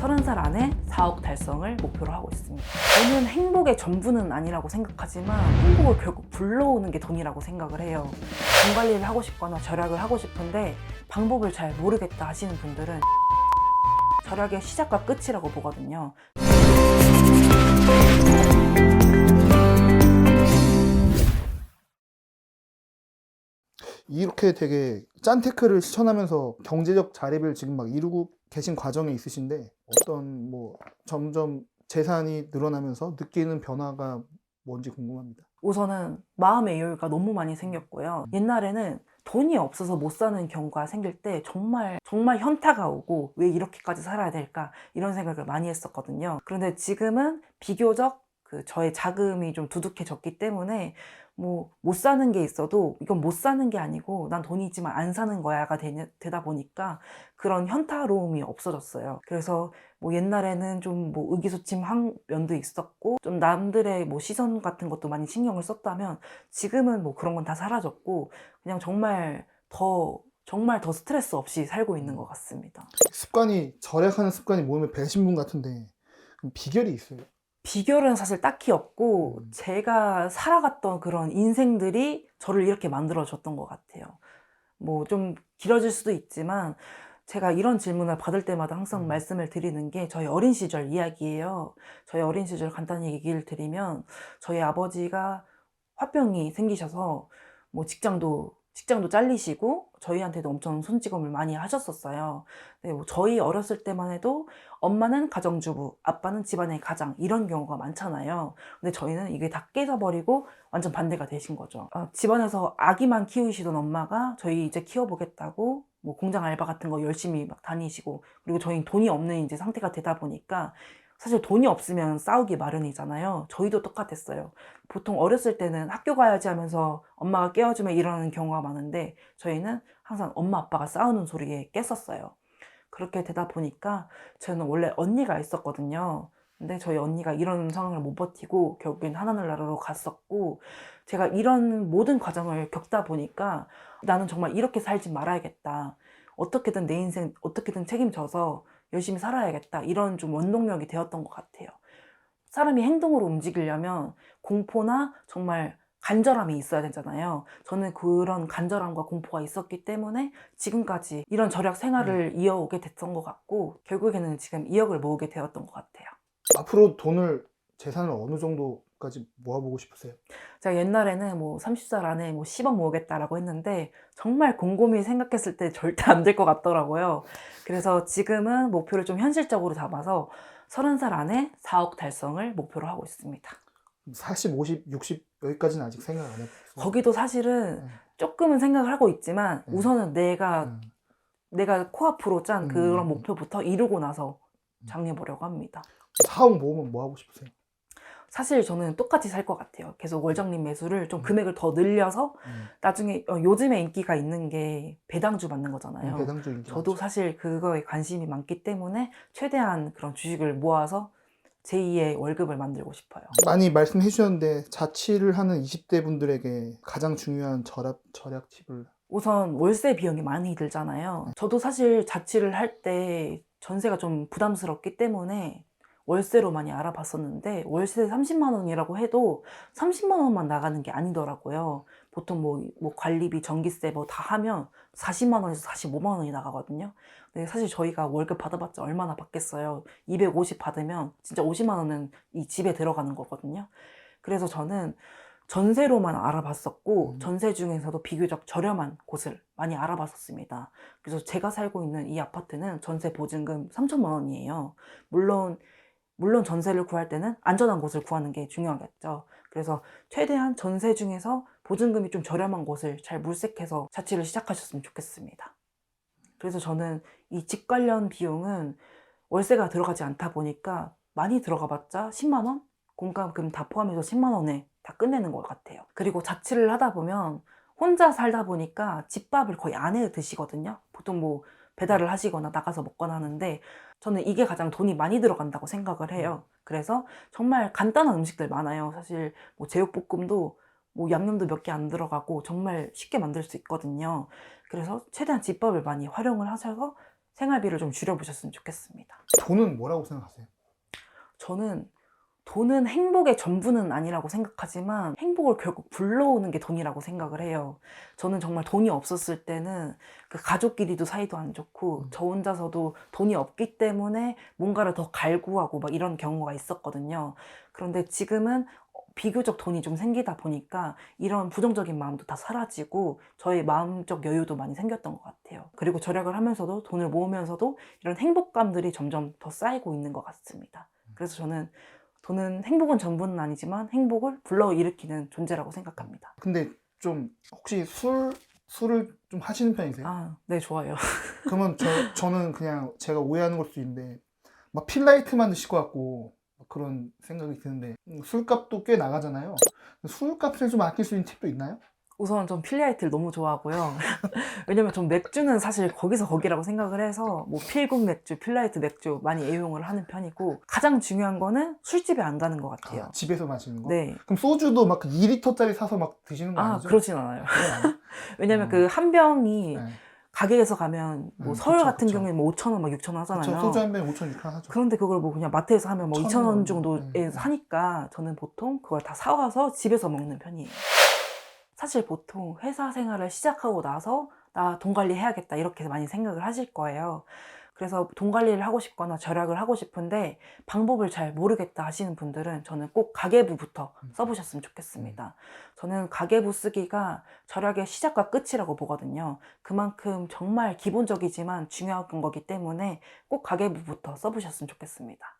30살 안에 4억 달성을 목표로 하고 있습니다. 돈은 행복의 전부는 아니라고 생각하지만 행복을 결국 불러오는 게 돈이라고 생각을 해요. 돈 관리를 하고 싶거나 절약을 하고 싶은데 방법을 잘 모르겠다 하시는 분들은 절약의 시작과 끝이라고 보거든요. 이렇게 되게 짠 테크를 실천하면서 경제적 자립을 지금 막 이루고 계신 과정에 있으신데 어떤 뭐 점점 재산이 늘어나면서 느끼는 변화가 뭔지 궁금합니다. 우선은 마음의 여유가 너무 많이 생겼고요. 옛날에는 돈이 없어서 못 사는 경우가 생길 때 정말 정말 현타가 오고 왜 이렇게까지 살아야 될까 이런 생각을 많이 했었거든요. 그런데 지금은 비교적 그 저의 자금이 좀 두둑해졌기 때문에 뭐 못 사는 게 있어도 이건 못 사는 게 아니고 난 돈이 있지만 안 사는 거야가 되다 보니까 그런 현타로움이 없어졌어요. 그래서 뭐 옛날에는 좀 뭐 의기소침한 면도 있었고 좀 남들의 뭐 시선 같은 것도 많이 신경을 썼다면 지금은 뭐 그런 건 다 사라졌고 그냥 정말 더 정말 더 스트레스 없이 살고 있는 것 같습니다. 습관이 절약하는 습관이 모이면 배신분 같은데 비결이 있어요. 비결은 사실 딱히 없고 음. 제가 살아갔던 그런 인생들이 저를 이렇게 만들어줬던 것 같아요. 뭐 좀 길어질 수도 있지만 제가 이런 질문을 받을 때마다 항상 음. 말씀을 드리는 게 저희 어린 시절 이야기예요. 저희 어린 시절 간단히 얘기를 드리면 저희 아버지가 화병이 생기셔서 뭐 직장도 직장도 잘리시고 저희한테도 엄청 손찌검을 많이 하셨었어요. 네, 뭐 저희 어렸을 때만 해도 엄마는 가정주부, 아빠는 집안의 가장 이런 경우가 많잖아요. 근데 저희는 이게 다 깨져버리고 완전 반대가 되신 거죠. 아, 집안에서 아기만 키우시던 엄마가 저희 이제 키워보겠다고 뭐 공장 알바 같은 거 열심히 막 다니시고 그리고 저희 돈이 없는 이제 상태가 되다 보니까 사실 돈이 없으면 싸우기 마련이잖아요. 저희도 똑같았어요. 보통 어렸을 때는 학교 가야지 하면서 엄마가 깨워주면 일어나는 경우가 많은데 저희는 항상 엄마 아빠가 싸우는 소리에 깼었어요. 그렇게 되다 보니까 저는 원래 언니가 있었거든요. 근데 저희 언니가 이런 상황을 못 버티고 결국엔 하나님 나라로 갔었고 제가 이런 모든 과정을 겪다 보니까 나는 정말 이렇게 살지 말아야겠다. 어떻게든 내 인생 어떻게든 책임져서 열심히 살아야겠다. 이런 좀 원동력이 되었던 것 같아요. 사람이 행동으로 움직이려면 공포나 정말 간절함이 있어야 되잖아요. 저는 그런 간절함과 공포가 있었기 때문에 지금까지 이런 절약 생활을 이어오게 됐던 것 같고 결국에는 지금 2억을 모으게 되었던 것 같아요. 앞으로 돈을 재산을 어느 정도 까지 모아보고 싶으세요? 제가 옛날에는 뭐 30살 안에 뭐 10억 모으겠다라고 했는데 정말 곰곰이 생각했을 때 절대 안 될 것 같더라고요. 그래서 지금은 목표를 좀 현실적으로 잡아서 30살 안에 4억 달성을 목표로 하고 있습니다. 40, 50, 60 여기까지는 아직 생각 안 해봤어요. 거기도 사실은 네. 조금은 생각을 하고 있지만 네. 우선은 내가 음. 내가 코앞으로 짠 음. 그런 목표부터 이루고 나서 장해보려고 합니다. 4억 모으면 뭐 하고 싶으세요? 사실 저는 똑같이 살 것 같아요. 계속 월정립 매수를 좀 금액을 더 늘려서 음. 나중에 어, 요즘에 인기가 있는 게 배당주 받는 거잖아요. 배당적인 저도 사실 그거에 관심이 많기 때문에 최대한 그런 주식을 모아서 제2의 월급을 만들고 싶어요. 많이 말씀해 주셨는데 자취를 하는 20대 분들에게 가장 중요한 절약, 절약 팁을 우선 월세 비용이 많이 들잖아요. 저도 사실 자취를 할 때 전세가 좀 부담스럽기 때문에 월세로 많이 알아봤었는데 월세 30만 원이라고 해도 30만 원만 나가는 게 아니더라고요. 보통 뭐, 뭐 관리비, 전기세 뭐 다 하면 40만 원에서 45만 원이 나가거든요. 근데 사실 저희가 월급 받아봤자 얼마나 받겠어요. 250 받으면 진짜 50만 원은 이 집에 들어가는 거거든요. 그래서 저는 전세로만 알아봤었고 음. 전세 중에서도 비교적 저렴한 곳을 많이 알아봤었습니다. 그래서 제가 살고 있는 이 아파트는 전세 보증금 3천만 원이에요. 물론 물론 전세를 구할 때는 안전한 곳을 구하는 게 중요하겠죠. 그래서 최대한 전세 중에서 보증금이 좀 저렴한 곳을 잘 물색해서 자취를 시작하셨으면 좋겠습니다. 그래서 저는 이 집 관련 비용은 월세가 들어가지 않다 보니까 많이 들어가 봤자 10만 원? 공과금 다 포함해서 10만 원에 다 끝내는 것 같아요. 그리고 자취를 하다 보면 혼자 살다 보니까 집밥을 거의 안 해 드시거든요. 보통 뭐 배달을 하시거나 나가서 먹거나 하는데 저는 이게 가장 돈이 많이 들어간다고 생각을 해요. 그래서 정말 간단한 음식들 많아요. 사실 뭐 제육볶음도 뭐 양념도 몇 개 안 들어가고 정말 쉽게 만들 수 있거든요. 그래서 최대한 집밥을 많이 활용을 하셔서 생활비를 좀 줄여보셨으면 좋겠습니다. 돈은 뭐라고 생각하세요? 저는 돈은 행복의 전부는 아니라고 생각하지만 행복을 결국 불러오는 게 돈이라고 생각을 해요. 저는 정말 돈이 없었을 때는 그 가족끼리도 사이도 안 좋고 음. 저 혼자서도 돈이 없기 때문에 뭔가를 더 갈구하고 막 이런 경우가 있었거든요. 그런데 지금은 비교적 돈이 좀 생기다 보니까 이런 부정적인 마음도 다 사라지고 저의 마음적 여유도 많이 생겼던 것 같아요. 그리고 절약을 하면서도 돈을 모으면서도 이런 행복감들이 점점 더 쌓이고 있는 것 같습니다. 그래서 저는 돈은 행복은 전부는 아니지만 행복을 불러일으키는 존재라고 생각합니다. 근데 좀 혹시 술 술을 좀 하시는 편이세요? 아, 네, 좋아요. 그러면 저 저는 그냥 제가 오해하는 걸 수도 있는데 막 필라이트만 드실 것 같고 막 그런 생각이 드는데 음, 술값도 꽤 나가잖아요. 술값을 좀 아낄 수 있는 팁도 있나요? 우선 전 필리아이트를 너무 좋아하고요. 왜냐면 전 맥주는 사실 거기서 거기라고 생각을 해서 뭐 필국 맥주, 필라이트 맥주 많이 애용을 하는 편이고 가장 중요한 거는 술집에 안 가는 것 같아요. 아, 집에서 마시는 거? 네. 그럼 소주도 막 2리터짜리 사서 막 드시는 거 아, 아니죠? 그러진 않아요. 아니에요? 왜냐면 음. 그한 병이 네. 가게에서 가면 뭐 음, 서울 그쵸, 같은 그쵸. 경우에 뭐 5천 원, 막 6천 원 하잖아요. 그쵸, 소주 한 병에 5천 6천 하죠. 그런데 그걸 뭐 그냥 마트에서 하면 뭐천 2천 원 원, 정도에 네. 사니까 저는 보통 그걸 다 사와서 집에서 먹는 편이에요. 사실 보통 회사 생활을 시작하고 나서 나 돈 관리 해야겠다 이렇게 많이 생각을 하실 거예요. 그래서 돈 관리를 하고 싶거나 절약을 하고 싶은데 방법을 잘 모르겠다 하시는 분들은 저는 꼭 가계부부터 음. 써보셨으면 좋겠습니다. 저는 가계부 쓰기가 절약의 시작과 끝이라고 보거든요. 그만큼 정말 기본적이지만 중요한 거기 때문에 꼭 가계부부터 써보셨으면 좋겠습니다.